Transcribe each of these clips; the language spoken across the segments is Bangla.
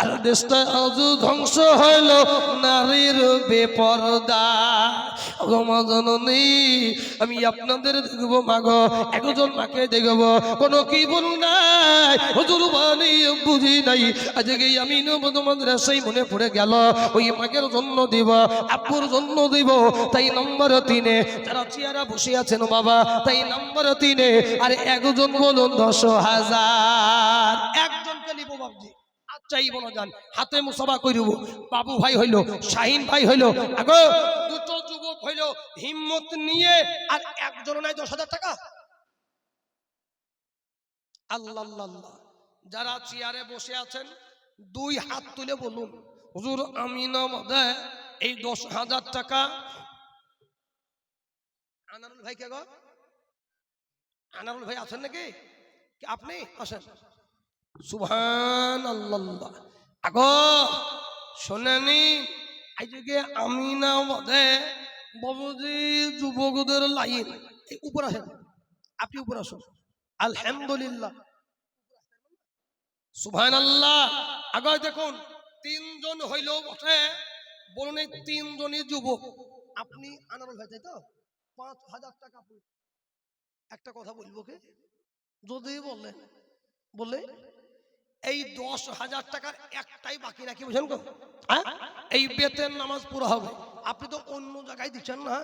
আর দেশটা আজ ধ্বংস হইল নারীর বেপরদা। জননী, আমি আপনাদের দেখব মাগ, একজন মাকে দেখব। কোনো কি বল নাই? হুজুর বাণী বুঝি নাই। আজকে আমি নবদ মাদ্রাসায় মনে পড়ে গেল, ওই মাকের জন্য দিব, আব্বুর জন্য দিব। তাই নম্বর তিনে যারা চেয়ারা বসে আছেন বাবা, তাই নম্বর তিনে আর একজন বলুন দশ হাজার। একজনকে নিব বাবজি চাইব না যান হাতে মুসাফা করিব বাবু ভাই হইল, শাহিন ভাই হইল। আগো, দুটো যুবক হইল, হিম্মত নিয়ে আর একজন নাই দশ হাজার টাকা। আল্লাহ আল্লাহ। যারা চেয়ারে বসে আছেন, দুই হাত তুলে বলুন, হুজুর, আমি না মধ্যে এই দশ হাজার টাকা আনারুল ভাই কে গো। আনারুল ভাই আছেন নাকি? আপনি? আসেন। সুবহান আল্লাহ আগো শোনেনি আজকে আমি না বধে বাবুজি, যুবকদের লাইন। এই উপর আসেন। আপনি উপর আসুন। আলহামদুলিল্লাহ। সুবহান আল্লাহ আগে দেখুন, তিনজন হইল বসে বলুন এই তিনজনই যুবক। আপনি আনারুল তাই তো? পাঁচ হাজার টাকা একটা কথা বলব কে? যদি বললেন বলে এই দশ হাজার টাকার একটাই বাকি রাখি বুঝেন তো? হ্যাঁ? এই বেতের নামাজ পুরো হবে। আপনি তো অন্য জায়গায় দিচ্ছেন না।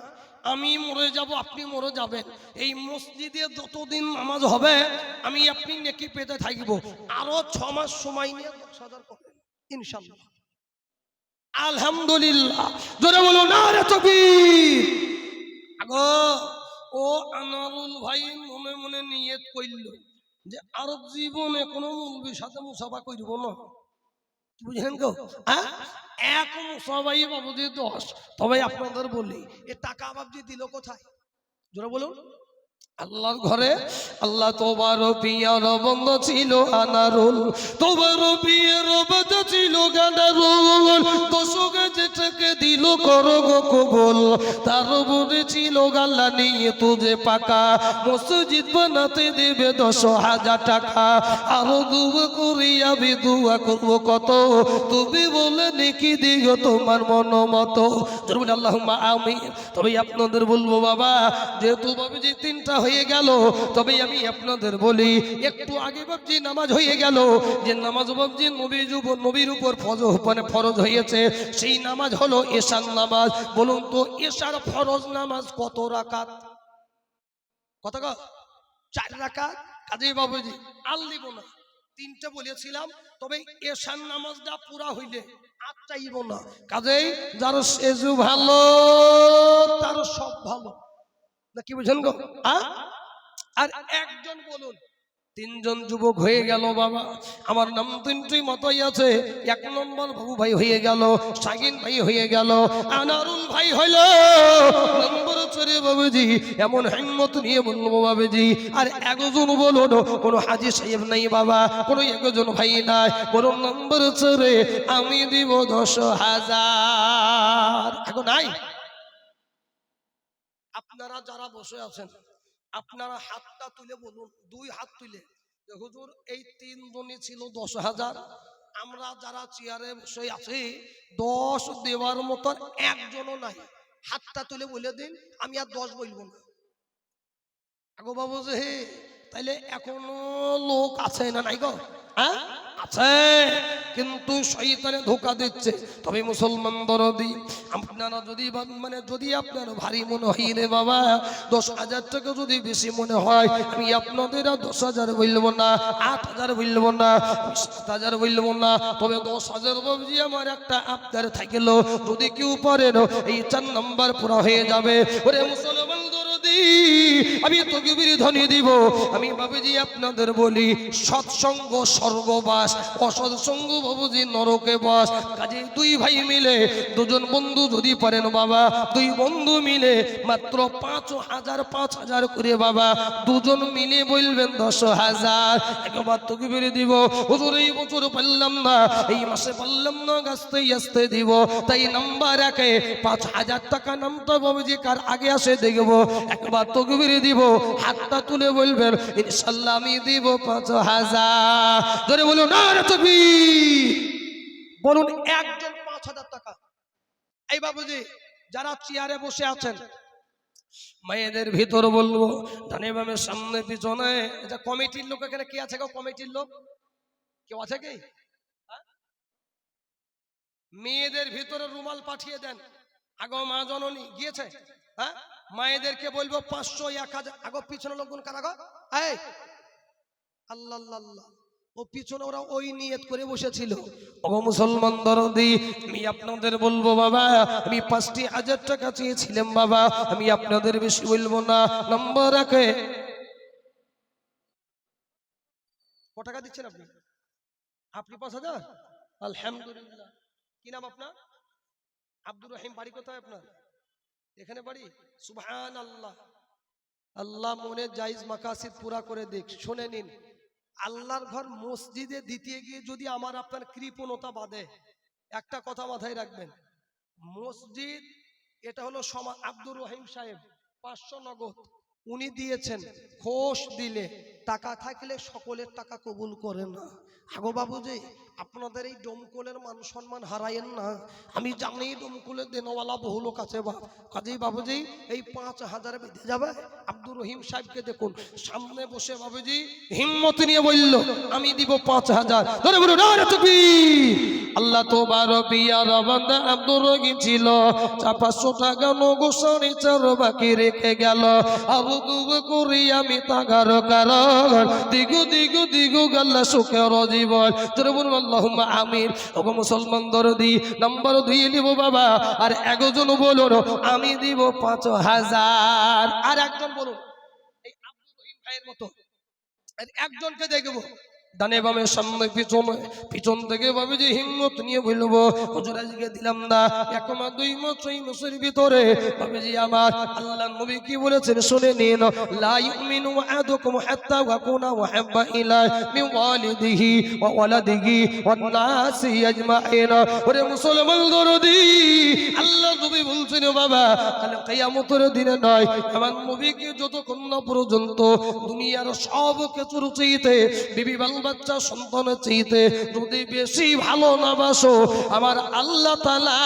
আমি মরে যাব, আপনি মরে যাবেন। এই মসজিদে যতদিন নামাজ হবে, আমি আপনি নেকি পেতে থাকব। আরও ছ মাস সময় নিয়ে দশ হাজার ইনশাল্লাহ আলহামদুলিল্লাহ। না ও আনারুল ভাই মনে মনে নিয়ত কইল যে আরব জীবনে কোনো মুলবির সাথে মুসাফা করব না। বুঝলেন গো? এক দশ। তবে আপনাদের বলি, এ টাকা বাবজি দিল কোথায়? জোরে বলুন। আল্লাহর ঘরে আল্লাহ তোমার পিয়ার বন্ধ ছিল আনারুল। তোমার পিয়ার বন্ধ ছিল গানারুল। দশকে যেটাকে দিল করো গো কবল। তার মনে ছিল গাল্লা নিয়ে তুজে পাকা। মসজিদ বানাতে দেবে দশ হাজার টাকা। আরও দুয়া করি, আমি দুয়া করব কত? তুমি বলে নেকি দিও তোমার মন মতো আল্লাহ আমি তবে আপনাদের বলব, বাবা, যেহেতু যে তিনটা হয়ে গেল তবে আমি আপনাদের বলি, একটু আগে ভাবছি নামাজ হয়ে গেল, যে নামাজ ভাবছি নবীর উপর নবীর উপর ফজ মানে ফরজ হয়েছে, সেই নামাজ হলো এশার নামাজ, বলুন তো এশার ফরজ নামাজ কত রাকাত? কত? চার রাকাত? কাজী বাবুজি আল দিব না। তিনটে বলেছিলাম, তবে এশার নামাজটা পুরা হইলে আর চাইব না। কাজেই যার সেজু ভালো, তার সব ভালো। না কি বুঝেন গো? আর একজন বলুন তিনজন যুবক হয়ে গেল বাবা। আমার নাম তিনটি মতই আছে। এক নম্বর বাবু ভাই হয়ে গেল শাগিন ভাই হয়ে গেল, আনারুল ভাই হইল। নম্বর চরে বাবুজি, এমন হিম্মত নিয়ে বলব বাবুজি, আর একজন বলুন, কোনো হাজি সাহেব নাই বাবা, কোনো একজন ভাই নাই। বলুন, নম্বর চরে আমি দিব দশ হাজার। এখন নাই আপনারা যারা বসে আছেন আপনারা হাতটা তুলে বলুন, দুই হাত তুলে। হুজুর, এই তিন জনই ছিল দশ হাজার। আমরা যারা চেয়ারে বসে আছি, দশ দেওয়ার মতন একজনও নাই। হাতটা তুলে বলে দিন, আমি আর দশ বলব না। আগো বাবু যে হে, তাইলে এখনও লোক আছে না নাই গো? হ্যাঁ? আছে। কিন্তু শয়তানে ধোকা দিচ্ছে। তবে মুসলমান দরদি, আপনারা যদি মানে যদি আপনার ভারী মনে হয় রে বাবা, দশ হাজার টাকা যদি বেশি মনে হয়, আমি আপনাদের আর দশ হাজার বলব না, আট হাজার বলব না, সাত হাজার বলব না, তবে দশ হাজার বাবজি আমার একটা আপনার থাকিল। যদি কেউ পারেন, এই চার নাম্বার পুরা হয়ে যাবে। ওরে মুসলমান আমি তকবীর ধ্বনি দিব। আমি বাবুজি আপনাদের বলি, সৎসঙ্গ স্বর্গবাস অসৎসঙ্গ বাবুজি নরকে বাস। কাজে দুই ভাই মিলে, দুজন বন্ধু যদি পারেন বাবা, দুই বন্ধু মিলে মাত্র পাঁচ হাজার পাঁচ হাজার করে বাবা, দুজন মিলে বলবেন দশ হাজার। একবার তকবীর দিব। হুজুর, এই বছর পারলাম না, এই মাসে পারলাম না আস্তে আস্তে দিব। তাই নাম্বার একে, পাঁচ হাজার টাকা নামতে বাবুজি কার আগে আসে দেখব। একবার তকবির দিব হাতটা তুলে বলবেন, ইনশাল্লাহ আমি দিব পাঁচ হাজার। ধরে বলুন না তকবীর। বলুন, একজন পাঁচ হাজার টাকা। এই বাবুজি, যারা চেয়ারে বসে আছেন, মায়েদের ভিতর বলব, ধানে সামনে পিছনে এটা কমিটির লোক এখানে কে আছে গো, কমিটির লোক? কেউ আছে কি? হ্যাঁ? মেয়েদের ভিতরে রুমাল পাঠিয়ে দেন। আগো মা জননী, গিয়েছে? হ্যাঁ? মায়েদেরকে বলব পাঁচশো, এক হাজার। আগো, পিছনে লোকগুন কারা গো। এই! আল্লাহ আল্লাহ ও পিছনে ওরা ওই নিয়ত করে বসেছিল। ও মুসলমান দরদি, আমি আপনাদের বলব বাবা, আমি পাঁচটি হাজার টাকা চেয়েছিলাম বাবা, আমি আপনাদের বেশি বলব না। নম্বর রাখে ক টাকা দিচ্ছেন আপনি? আপনি পাঁচ হাজার? আলহামদুলিল্লাহ। কি নাম আপনার? আব্দুর রহিম, বাড়ি কোথায় আপনার? এখানে বাড়ি? সুবহান আল্লাহ আল্লাহ মনে জাইজ মাকাসিদ পুরা করে দিক শুনে নিন। আল্লাহর ঘর মসজিদে দিতে গিয়ে যদি আমার আপনার কৃপণতা বাদে একটা কথা মাথায় রাখবেন। মসজিদ, এটা হলো সমা আব্দুর রহিম সাহেব, পাঁচশো নগদ। উনি দিয়েছেন ঘোষ দিলে। টাকা থাকলে সকলের টাকা কবুল করে না। আগো বাবুজি, আপনাদের এই ডমকলের মান সম্মান হারায়েন না। আমি জানি ডমকলের দেনওয়ালা বহু লোক আছে বাপ কাজেই বাবুজি, এই পাঁচ হাজার বেঁধে যাবে? আব্দুর রহিম সাহেবকে দেখুন। সামনে বসে বাবুজি হিম্মত নিয়ে বলল, আমি দিব পাঁচ হাজার। ধরে বলুন! আল্লাহ তো বারো পিয়ার বান্দা আব্দুর রহিম ছিল। পাঁচশো টাকা নগোসারি চার বাকি রেখে গেল। আবু দুবু করি আমি তাগার কারণ। দিগু দিগু দিগু গাল্লা সুখের জীবন। তোর বলুন, আল্লাহুম্মা আমিন। ওগো মুসলমান দরদি, নাম্বার দুই নিব বাবা। আর একজন বলুন, আমি দিব পাঁচ হাজার। আর একজন বলুন, এই আব্দুল রহিম ভাইয়ের মতো। একজনকে দেখব। ডানে বামে সামনে পিছনে, পিছন থেকে ভাবে যে হিম্মত নিয়ে বলব, হুজুর, আজকে দিলাম না, এক মাস দুই মাস ছয় মাসের ভিতরে। ভাবে যে আমার আল্লাহ নবী কি বলেছেন শুনে নিন, লা ইউমিনু আহাদুকুম হাত্তা ওয়াকুনা ওয়াহাব্বা ইলা মিন ওয়ালিদিহি ওয়া ওয়ালাদিহি ওয়ান নাসি আজমাইন। ওরে মুসলমান দরদি, আল্লাহ নবী বলছেন, বাবা কাল কিয়ামতের দিনে নয়, আমার নবীকে যতক্ষণ না পর্যন্ত দুনিয়ার সব কিছুর চাইতে বিবি বাল বাচ্চা সন্তান চাইতে যদি বেশি ভালো না বাসো, আমার আল্লাহ তালা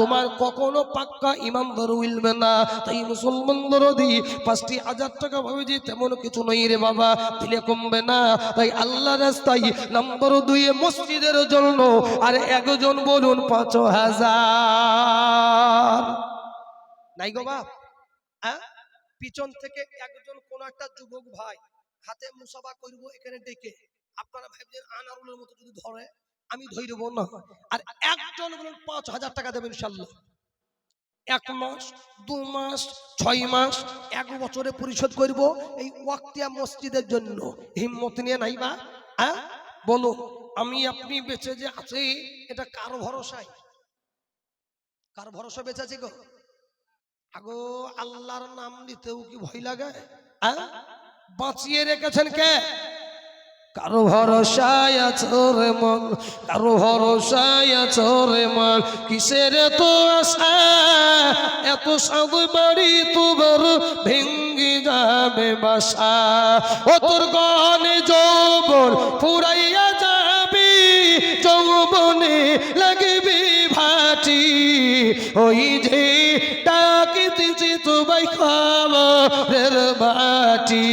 তোমার কখনো পাক্কা ইমানদার উইলবে না। তাই মুসলমান দরদি পাঁচটি হাজার টাকা ভাবে যে তেমন কিছু নই রে বাবা, দিলে কমবে না। তাই আল্লাহ রাস্তায় নম্বর দুই মসজিদের জন্য আর একজন বলুন, পাঁচ হাজার। নাই গো বাপ হ্যাঁ? পিছন থেকে একজন কোন একটা যুবক ভাই, হাতে মুসাফা করব এখানে ডেকে। আপনারা ভাবছেন আনারুলের মতো যদি ধরে, আমি ধরব না। আর একজন বলুন, পাঁচ হাজার টাকা দেবেন ইনশাল্লাহ। এক মাস, দু মাস, ছয় মাস, এক বছরে পরিশোধ করব এই ওয়াক্তিয়া মসজিদের জন্য। হিম্মত নিয়ে নাই বা? হ্যাঁ? বলো আমি আপনি বেঁচে যে আছি, এটা কার ভরসায়? কার ভরসা বেঁচে আছে গো? আগো, আল্লাহর নাম নিতেও কি ভয় লাগে? হ্যাঁ? বাঁচিয়ে রেখেছেন কে? কারও ভরসায় আছরে মন, কারও ভরসায় আছো রে মন। কিসের তো আশা? এত সাধু বাড়ি তোমার ভেঙ্গি যাবে বাসা। ও তোর গনে যৌবন ফুরাইয়া যাবি, যৌবনে লাগবে ভাটি। ওই যে তোমায় খাবারের বাটি।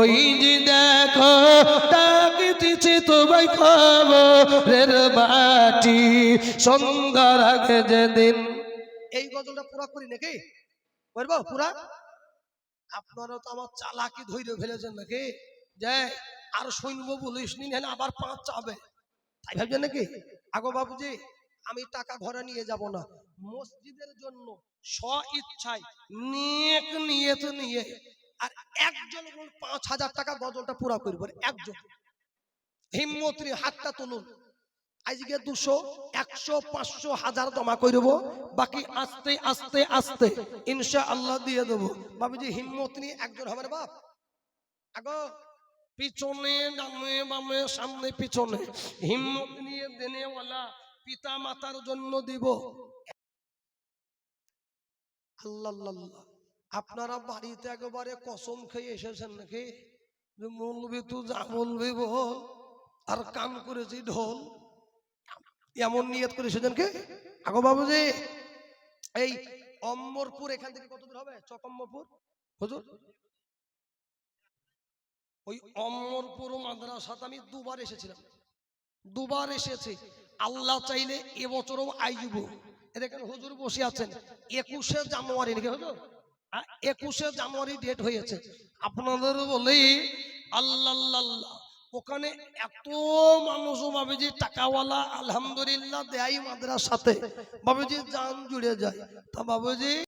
ওই যে দেখো ডাকিতেছি তোমায় খাবারের বাটি। সন্ধ্যার আগে যেদিন এই গজলটা পুরা করি নাকি? করব পুরা? আপনারা তো আমার চালাকি ধৈর্য ফেলেছেন নাকি? যে, আর শুনব বলিস নি আবার পাঁচ চাবে। তাই ভাবছেন নাকি? আগো বাবুজি আমি টাকা ঘরে নিয়ে যাব না। মসজিদের জন্য স্ব ইচ্ছায় নেক নিয়ত নিয়ে আর একজন পাঁচ হাজার টাকা গজলটা পুরা করব। একজন। হিম্মত নিয়ে হাতটা তুলুন। আজকে দুশো, একশো, পাঁচশো হাজার জমা করব। বাকি আস্তে আস্তে আস্তে ইনশা আল্লাহ দিয়ে দেবো। বাবুজি, হিম্মত নিয়ে একজন হবে বাপ। আগো, পিছনে, ডানে, বামে, সামনে, পিছনে। হিম্মত নিয়ে দেনেওয়ালা পিতা মাতার জন্য দিব। আল্লাহ। আপনারা বাড়িতে একেবারে কসম খেয়ে এসেছেন নাকি? যে মলবি তু যা বলবি বল, আর কান করেছি ঢোল। এমন নিয়ত করে এসেছেন কে? আগো বাবুজি, এই অম্বরপুর এখান থেকে কত দূর হবে? চকম্বরপুর হুজুর? ওই অমরপুর মাদ্রাসাতে আমি দুবার এসেছিলাম। দুবার এসেছি। আল্লাহ চাইলে এবছরও আইব। দেখেন হুজুর বসে আছেন। একুশে জানুয়ারি নাকি হুজুর। একুশে জানুয়ারি ডেট হয়েছে। আপনাদের বলি আল্লাহ। ওখানে এত মানুষ বাবুজি টাকাওয়ালা, আলহামদুলিল্লাহ দেয় মাদ্রাসাতে। বাবুজি যান জুড়ে যায়। তা বাবুজি